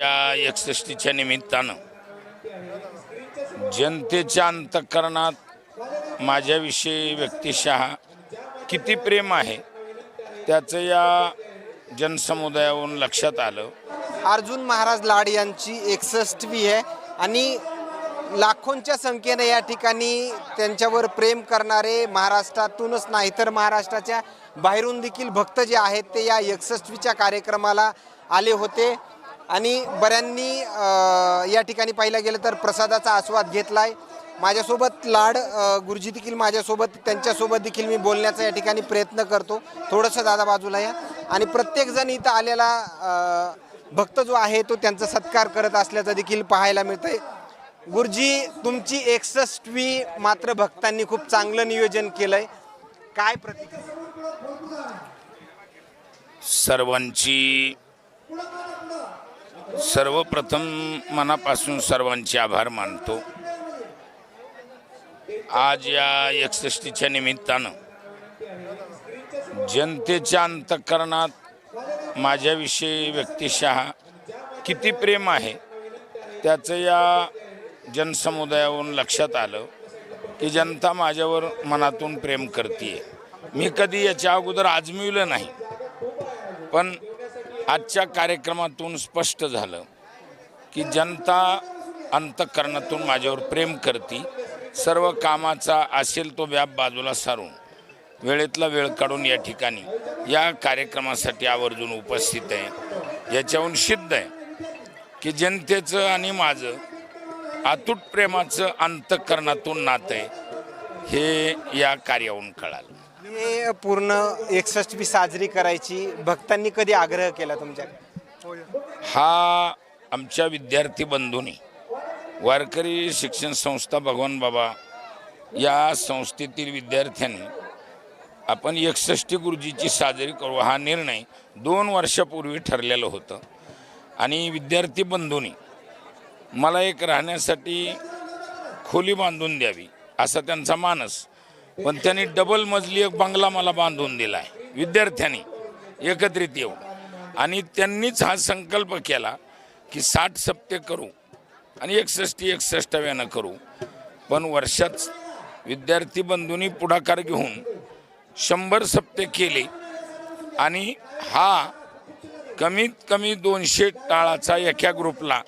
या एकसष्टीच्या निमित्तानं जनतेच्या अंतःकरणात माझ्याविषयी व्यक्तिशः किती प्रेम आहे त्याचं या जनसमुदायावरून लक्षात आलं. अर्जुन महाराज लाड यांची एकसष्टवी आहे आणि लाखोंच्या संख्येने या ठिकाणी त्यांच्यावर प्रेम करणारे महाराष्ट्रातूनच नाही तर महाराष्ट्राच्या बाहेरून देखील भक्त जे आहेत ते या एकसष्टवीच्या कार्यक्रमाला आले होते. आणि बऱ्यांनी या ठिकाणी पाहिलं गेलं तर प्रसादाचा आस्वाद घेतलाय. माझ्यासोबत लाड गुरुजी देखील माझ्यासोबत त्यांच्यासोबत देखील मी बोलण्याचा या ठिकाणी प्रयत्न करतो. थोडंसं दादा बाजूला या. आणि प्रत्येकजण इथं आलेला भक्त जो आहे तो त्यांचा सत्कार करत असल्याचं देखील पाहायला मिळतंय. गुरुजी तुमची एकसष्टवी मात्र भक्तांनी खूप चांगलं नियोजन केलंय. काय प्रतिक्रिया? सर्वांची सर्वप्रथम मनापासून सर्वांचे आभार मानतो. आज या एकसष्टीच्या निमित्तानं जनतेच्या अंतःकरणात माझ्याविषयी व्यक्तिशः किती प्रेम आहे त्याचं या जनसमुदायावरून लक्षात आलं की जनता माझ्यावर मनातून प्रेम करते मी कधी याच्या अगोदर आजमिवलं नाही पण आजच्या कार्यक्रमातून स्पष्ट झालं की जनता अंतःकरणातून माझ्यावर प्रेम करते सर्व कामाचा असेल तो व्याप बाजूला सारून वेळेतला वेळ काढून या ठिकाणी या कार्यक्रमासाठी आवर्जून उपस्थित आहे. याच्याहून सिद्ध आहे की जनतेचं आणि माझं अतूट प्रेमाचं अंतःकरणातून नातं आहे. हे या कार्यावरून कळालं. हे पूर्ण एकसष्टवी साजरी करायची भक्तांनी कधी आग्रह केला तुमच्याकडे? हा आमच्या विद्यार्थी बंधूंनी वारकरी शिक्षण संस्था भगवान बाबा या संस्थेतील विद्यार्थ्यांनी आपण एकसष्टी गुरुजीची साजरी करू हा निर्णय दोन वर्षापूर्वी ठरलेलं होतं. आणि विद्यार्थी बंधूंनी मला एक राहण्यासाठी खोली बांधून द्यावी. असा त्यांचा मानस. पण त्यांनी डबल मजली एक बंगला मला बांधून दिला आहे विद्यार्थ्यांनी एकत्रित येऊन. आणि त्यांनीच हा संकल्प केला की साठ सप्ते करू आणि एकसष्टी एकसष्टाव्यानं करू. पण वर्षात विद्यार्थी बंधूंनी पुढाकार घेऊन शंभर सप्ते केले आणि हा कमीत कमी दोनशे टाळाचा एका ग्रुपला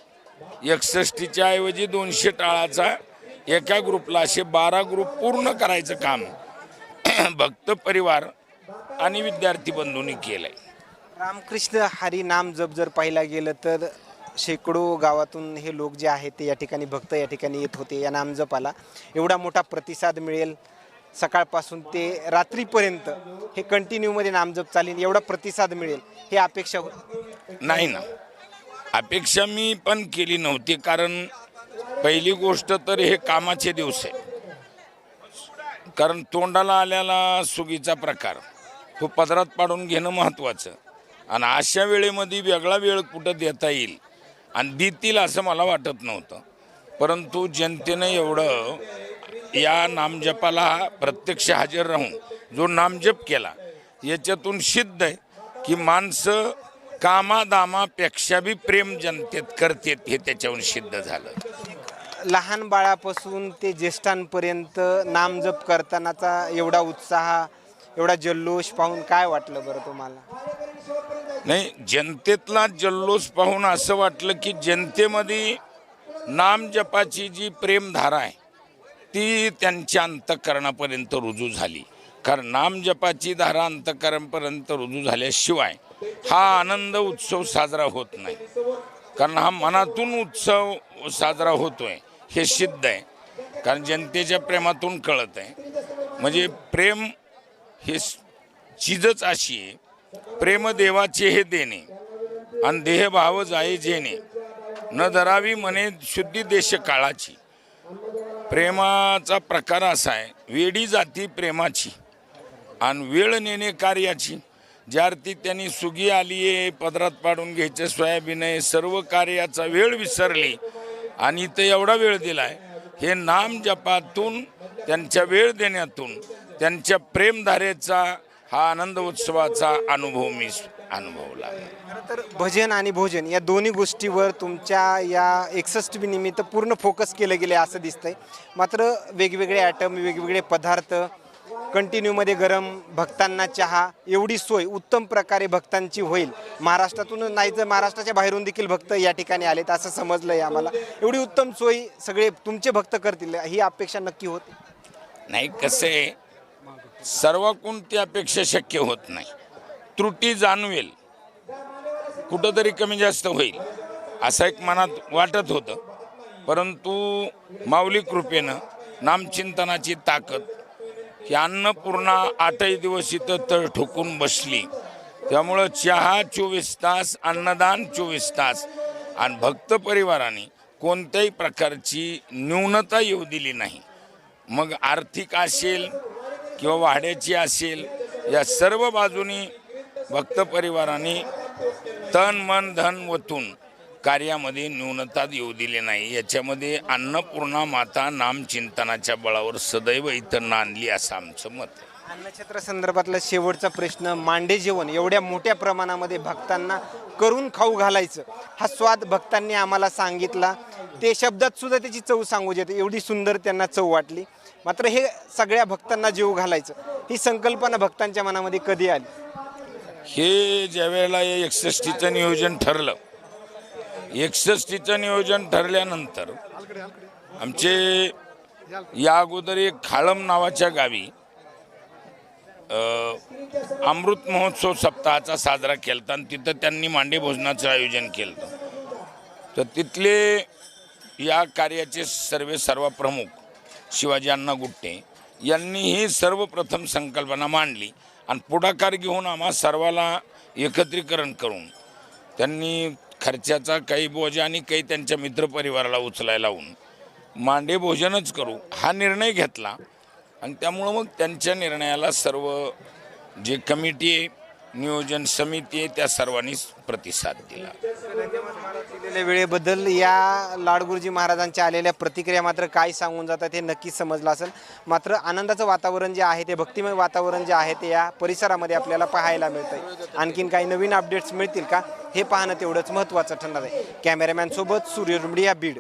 एकसष्टीच्या ऐवजी दोनशे टाळाचा एका ग्रुपला असे बारा ग्रुप पूर्ण करायचं काम भक्त परिवार आणि विद्यार्थी बंधूंनी केलंय. रामकृष्ण हरी नाम जप जर पाहिला गेलं तर शेकडो गावातून हे लोक जे आहेत ते या ठिकाणी भक्त या ठिकाणी येत होते या नामजपाला एवढा मोठा प्रतिसाद मिळेल सकाळपासून ते रात्रीपर्यंत हे कंटिन्यूमध्ये नामजप चालेल एवढा प्रतिसाद मिळेल हे अपेक्षा नाही ना. अपेक्षा मी पण केली नव्हती कारण पहिली गोष्ट तर हे कामाचे दिवस आहे. कारण तोंडाला आलेला सुगीचा प्रकार. तो पदरात पाडून घेणं महत्त्वाचं आणि अशा वेळेमध्ये वेगळा वेळ कुठं देता येईल आणि देतील असं मला वाटत नव्हतं. परंतु जनतेनं एवढं या नामजपाला प्रत्यक्ष हजर राहून जो नामजप केला याच्यातून सिद्ध आहे की माणसं कामादामापेक्षा बी प्रेम जनतेत करतेत हे त्याच्याहून सिद्ध झालं. लहान बाळापासून ते ज्येष्ठांपर्यंत नामजप करतानाचा एवढा उत्साह एवढा जल्लोष पाहून काय वाटलं बरं तुम्हाला? नाही जनतेतला जल्लोष पाहून असं वाटलं की जनतेमध्ये नामजपाची जी प्रेमधारा आहे ती त्यांच्या अंतःकरणापर्यंत रुजू झाली. कारण नामजपाची धारा अंतःकरणापर्यंत रुजू झाल्याशिवाय हा आनंद उत्सव साजरा होत नाही. कारण हा मनातून उत्सव साजरा होतोय. हे सिद्ध आहे. कारण जनतेच्या प्रेमातून कळत आहे. म्हणजे प्रेम हे चीजच अशी आहे. प्रेम देवाचे हे देणे आणि देहभाव जाये जेणे. न धरावी म्हणे शुद्धी देश काळाची. प्रेमाचा प्रकार असा आहे. वेडी जाती प्रेमाची आणि वेळ नेणे कार्याची. ज्या अर्थी त्यांनी सुगी आली आहे पदरात पाडून घ्यायचं सोयाबीन आहे सर्व कार्याचा वेळ विसरली. आणि इथं एवढा वेळ दिला आहे हे नाम जपातून त्यांच्या वेळ देण्यातून त्यांच्या प्रेमधारेचा हा आनंद उत्सवाचा अनुभव मी अनुभवला. तर भजन आणि भोजन या दोन्ही गोष्टीवर तुमच्या या एकसष्ट निमित्त पूर्ण फोकस केलं गेलं असं दिसतंय. मात्र वेगवेगळे ॲटम वेगवेगळे पदार्थ कंटिन्यूमध्ये गरम भक्तांना चहा एवढी सोय उत्तम प्रकारे भक्तांची होईल. महाराष्ट्रातून नाही तर महाराष्ट्राच्या बाहेरून देखील भक्त या ठिकाणी आलेत असं समजलं आहे आम्हाला. एवढी उत्तम सोय सगळे तुमचे भक्त करतील ही अपेक्षा नक्की होती नाही. कसं आहे कोणती अपेक्षा शक्य होत नाही. त्रुटी जाणवेल कुठंतरी कमी जास्त होईल असं एक मनात वाटत होतं. परंतु माऊली कृपेनं नामचिंतनाची ताकद की अन्नपूर्णा आठही दिवस इथं तळ ठोकून बसली. त्यामुळं चहा चोवीस तास अन्नदान चोवीस तास. आणि भक्त परिवाराने कोणत्याही प्रकारची न्यूनता येऊ दिली नाही. मग आर्थिक असेल किंवा वाढ्याची असेल या सर्व बाजूनी भक्त परिवाराने तन मन धन वतून कार्यामध्ये न्यूनता येऊ दिली नाही. याच्यामध्ये अन्नपूर्णा माता नामचिंतनाच्या बळावर सदैव इथं नांदली असं आमचं मत आहे. अन्नछत्र संदर्भातला शेवटचा प्रश्न मांडे जेवण एवढ्या मोठ्या प्रमाणामध्ये भक्तांना करून खाऊ घालायचं हा स्वाद भक्तांनी आम्हाला सांगितला. ते शब्दात सुद्धा त्याची चव सांगू येते एवढी सुंदर त्यांना चव वाटली. मात्र हे सगळ्या भक्तांना जेव घालायचं ही संकल्पना भक्तांच्या मनामध्ये कधी आली? हे ज्या वेळेला या एकसष्टीचं नियोजन ठरलं एकसष्टीचं नियोजन ठरल्यानंतर आमचे या अगोदर एक खाळम नावाच्या गावी अमृत महोत्सव सप्ताहाचा साजरा केला होता आणि तिथं त्यांनी मांडे भोजनाचं आयोजन केलं तर तिथले या कार्याचे सर्वे सर्व प्रमुख शिवाजी अण्णा गुट्टे यांनी ही सर्वप्रथम संकल्पना मांडली आणि पुढाकार घेऊन आम्हा सर्वाला एकत्रीकरण करून त्यांनी खर्चाचा काही बोजा आणि काही त्यांच्या मित्रपरिवाराला उचलायला लावून मांडे भोजनच करू हा निर्णय घेतला. आणि त्यामुळं मग त्यांच्या निर्णयाला सर्व जे कमिटी आहे नियोजन समिती त्या सर्वांनीच प्रतिसाद दिला. दिलेल्या वेळेबद्दल या लाडगुरुजी महाराजांच्या आलेल्या प्रतिक्रिया मात्र काय सांगून जातात हे नक्कीच समजलं असेल. मात्र आनंदाचं वातावरण जे आहे ते भक्तिमय वातावरण जे आहे ते या परिसरामध्ये आपल्याला पाहायला मिळतंय. आणखीन काही नवीन अपडेट्स मिळतील का? हे पाहणं तेवढंच महत्त्वाचं ठरणार आहे. कॅमेरामॅन सोबत सूर्य रुमडिया बीड.